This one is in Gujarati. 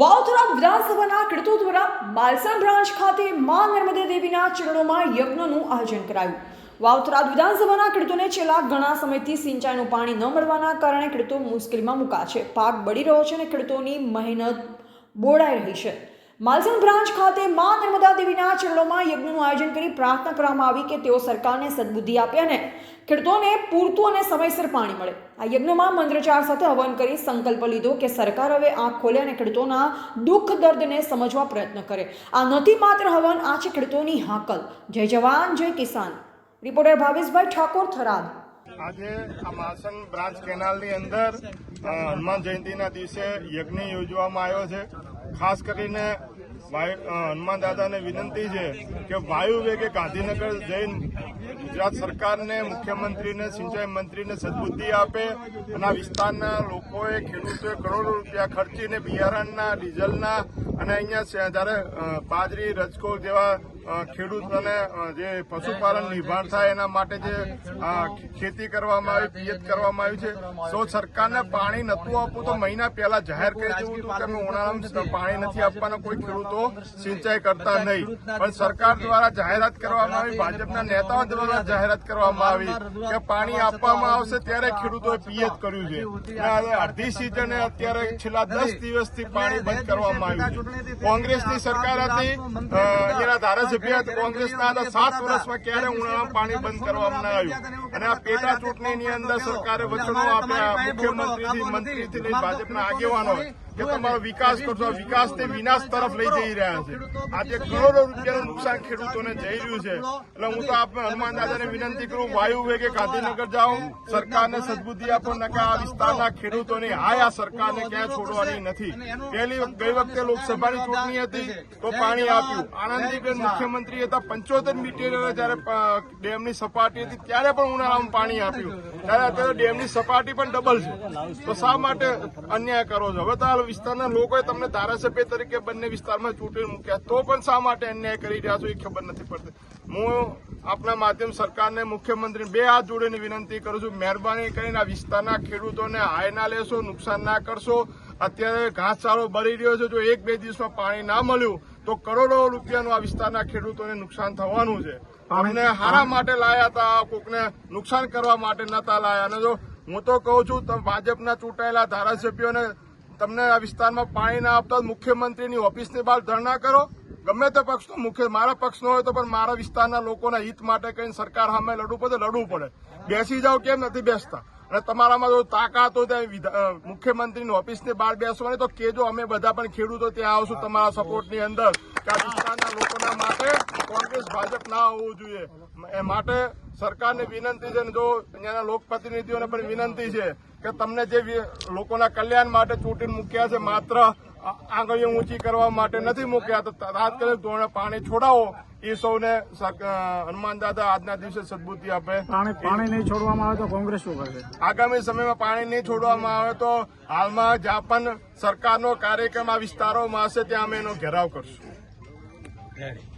વાવથરા વિધાનસભાના ખેડૂતો દ્વારા માલસણ બ્રાન્ચ ખાતે મા નર્મદે દેવીના ચરણોમાં યજ્ઞનું આયોજન કરાયું. વાવથરા વિધાનસભાના ખેડૂતોને છેલ્લા ઘણા સમયથી સિંચાઈનું પાણી ન મળવાના કારણે ખેડૂતો મુશ્કેલીમાં મુકા છે. પાક બળી રહ્યો છે અને ખેડૂતોની મહેનત બોળાઈ રહી છે. માલસણ બ્રાન્ચ ખાતે મા નર્મદા દેવીના ચરણોમાં યજ્ઞનું આયોજન કરી પ્રાર્થના કરવામાં આવી કે તેઓ સરકારને સદબુદ્ધિ આપે અને ખેડૂતોને પૂરતું અને સમયસર પાણી મળે. આ યજ્ઞમાં મંત્રચાર સાથે હવન કરી સંકલ્પ લીધો કે સરકાર હવે આંખ ખોલે અને ખેડૂતોના દુઃખ દર્દને સમજવા પ્રયત્ન કરે. આ નથી માત્ર હવન, આ છે ખેડૂતોની હાકલ. જય જવાન, જય કિસાન. રિપોર્ટર ભાવેશભાઈ ઠાકોર થરાદ. આજે આ માસન બ્રાન્ચ કેનાલની અંદર હનુમાન જયંતિના દિવસે યજ્ઞ યોજવામાં આવ્યો છે. ખાસ કરીને હનુમાન દાદાને વિનંતી છે કે વાયુ વેગે ગાંધીનગર જઈને ગુજરાત સરકારને, મુખ્યમંત્રીને, સિંચાઈ મંત્રીને સદબુદ્ધિ આપે અને આ વિસ્તારના લોકોએ ખેડૂતોએ કરોડો રૂપિયા ખર્ચીને બિયારણના, ડીઝલના અને અહીંયા જ્યારે બાજરી રજકો જેવા ખેડૂતોને જે પશુપાલન નિભાણ થાય એના માટે જે ખેતી કરવામાં આવી, પિયત કરવામાં આવી છે. તો સરકારને પાણી નતું આપવું તો મહિના પહેલા જાહેર કરી દેવું હતું કે ઉનાળામાં પાણી નથી આપવાના, કોઈ ખેડૂતો સિંચાઈ કરતા નહીં. પણ સરકાર દ્વારા જાહેરાત કરવામાં આવી, ભાજપના નેતાઓ દ્વારા જાહેરાત કરવામાં આવી કે પાણી આપવામાં આવશે ત્યારે ખેડૂતોએ પિયત કર્યું છે. અડધી સિઝને અત્યારે છેલ્લા દસ દિવસથી પાણી બંધ કરવામાં આવ્યું કોંગ્રેસની સરકાર હતી એના ધારાસભ્ય હતા કોંગ્રેસના સાત વર્ષમાં ક્યારે ઉનાળામાં પાણી બંધ કરવામાં આવ્યું? અને આ પેટા ચૂંટણીની અંદર સરકારે વચનો આપ્યા, મુખ્યમંત્રીથી, મંત્રીથી લઈ ભાજપના આગેવાનો કે તમારો વિકાસ કરશો વિકાસ વિકાસને વિનાશ તરફ લઈ જઈ રહ્યા છે. આજે કરોડો રૂપિયાનું નુકસાન ખેડૂતોને જઈ રહ્યું છે, એટલે હું તો આપને હનુમાન દાદાને વિનંતી કરું, વાયુ વેગે ગાંધીનગર જાઓ, સરકારને સદબુદ્ધિ આપો નકા આ વિસ્તારના ખેડૂતોની હાય આ સરકારને ક્યાંય છોડવાની નથી. પહેલી ગઈ વખતે લોકસભાની ચૂંટણી હતી, તો પાણી આપ્યું. આનંદીબેન મુખ્યમંત્રી હતા પંચોતેર મીટર જયારે ડેમની સપાટી હતી, ત્યારે પણ ઉનાળામાં પાણી આપ્યું. ત્યારે અત્યારે ડેમની સપાટી પણ ડબલ છે. તો શા માટે અન્યાય કરો છો? હવે તો આ વિસ્તારના લોકોએ તમને ધારાસભ્ય તરીકે બંને વિસ્તારમાં ચૂંટણી મૂક્યા. તો પણ શા માટે અન્યાય કરી રહ્યા છો એ ખબર નથી પડતી. હું આપના માધ્યમ સરકારને મુખ્યમંત્રી બે હાથ જોડીને વિનંતી કરું છું, મહેરબાની કરીને આ વિસ્તારના ખેડૂતોને હાય ના લેશો, નુકસાન ના કરશો. અત્યારે ઘાસચારો બળી રહ્યો છે, જો એક બે દિવસમાં પાણી ના મળ્યું, તો કરોડો રૂપિયાનું આ વિસ્તારના ખેડૂતોને નુકસાન થવાનું છે. અમને હારા માટે લાયા હતા કોકને નુકસાન કરવા માટે નતા લાયા. અને જો હું તો કહું છું ભાજપના ચૂંટાયેલા ધારાસભ્યોને તમને આ વિસ્તારમાં પાણી ના આપતા મુખ્યમંત્રીની ઓફિસની બહાર ધરણા કરો. ગમે તે પક્ષનો મુખ્ય મારા પક્ષનો હોય તો પણ મારા વિસ્તારના લોકોના હિત માટે કહીને સરકાર સામે લડવું પડે લડવું પડે. બેસી જાઓ કેમ નથી બેસતા? અને તમારામાં જો તાકાત હોય ત્યાં મુખ્યમંત્રીની ઓફિસની બહાર બેસવાની, તો કેજો અમે બધા પણ ખેડૂતો ત્યાં આવશું તમારા સપોર્ટની અંદર. કે આ વિસ્તારના લોકોના માટે કોંગ્રેસ ભાજપ ના હોવું જોઈએ. એ માટે સરકારને વિનંતી છે જો અહીંયાના લોકપ્રતિનિધિઓને પણ વિનંતી છે કે તમને જે લોકોના કલ્યાણ માટે ચૂંટણી મૂક્યા છે માત્ર આંગળીઓ ઊંચી કરવા માટે નથી મૂક્યા તો તાત્કાલિક ધોરણે પાણી છોડાવો. એ સૌને હનુમાન દાદા આજના દિવસે સદબુદ્ધિ આપે. પાણી પાણી નહીં છોડવામાં આવે તો કોંગ્રેસ શું કરશે? આગામી સમયમાં પાણી નહીં છોડવામાં આવે તો હાલમાં જાપાન સરકારનો કાર્યક્રમ આ વિસ્તારોમાં હશે ત્યાં અમે એનો ઘેરાવ કરશું. Daddy.